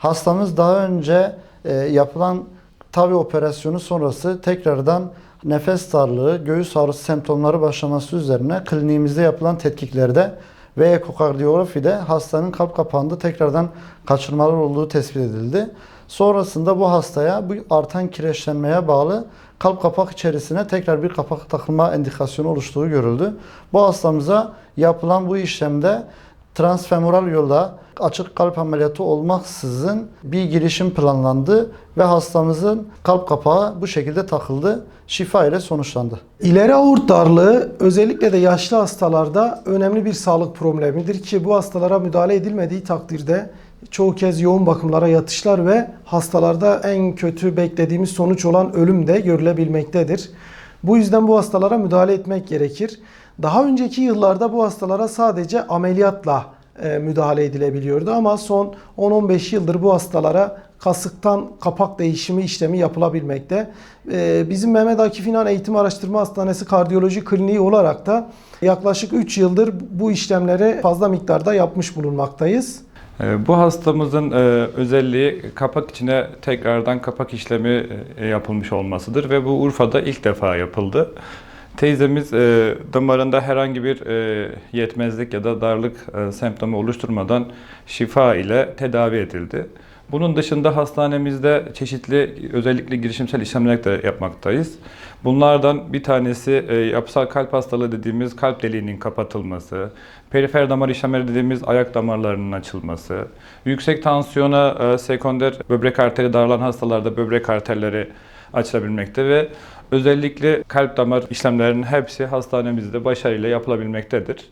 Hastamız daha önce e, yapılan TAVI operasyonu sonrası tekrardan nefes darlığı, göğüs ağrısı semptomları başlaması üzerine kliniğimizde yapılan tetkiklerde ve ekokardiyografide hastanın kalp kapağında tekrardan kaçırmalar olduğu tespit edildi. Sonrasında bu hastaya bu artan kireçlenmeye bağlı kalp kapak içerisine tekrar bir kapak takılma endikasyonu oluştuğu görüldü. Bu hastamıza yapılan bu işlemde transfemoral yolla açık kalp ameliyatı olmaksızın bir girişim planlandı ve hastamızın kalp kapağı bu şekilde takıldı. Şifa ile sonuçlandı. İleri aort darlığı özellikle de yaşlı hastalarda önemli bir sağlık problemidir ki bu hastalara müdahale edilmediği takdirde çoğu kez yoğun bakımlara yatışlar ve hastalarda en kötü beklediğimiz sonuç olan ölüm de görülebilmektedir. Bu yüzden bu hastalara müdahale etmek gerekir. Daha önceki yıllarda bu hastalara sadece ameliyatla e, müdahale edilebiliyordu ama son 10-15 yıldır bu hastalara kasıktan kapak değişimi işlemi yapılabilmekte. E, Bizim Mehmet Akif İnan Eğitim Araştırma Hastanesi Kardiyoloji Kliniği olarak da yaklaşık 3 yıldır bu işlemleri fazla miktarda yapmış bulunmaktayız. Ee, Bu hastamızın e, özelliği kapak içine tekrardan kapak işlemi e, yapılmış olmasıdır ve bu Urfa'da ilk defa yapıldı. Teyzemiz e, damarında herhangi bir e, yetmezlik ya da darlık e, semptomu oluşturmadan şifa ile tedavi edildi. Bunun dışında hastanemizde çeşitli özellikle girişimsel işlemler de yapmaktayız. Bunlardan bir tanesi e, yapısal kalp hastalığı dediğimiz kalp deliğinin kapatılması, perifer damar işlemleri dediğimiz ayak damarlarının açılması, yüksek tansiyona e, sekonder böbrek arteri darlanan hastalarda böbrek arterleri açılabilmekte ve özellikle kalp damar işlemlerinin hepsi hastanemizde başarıyla yapılabilmektedir.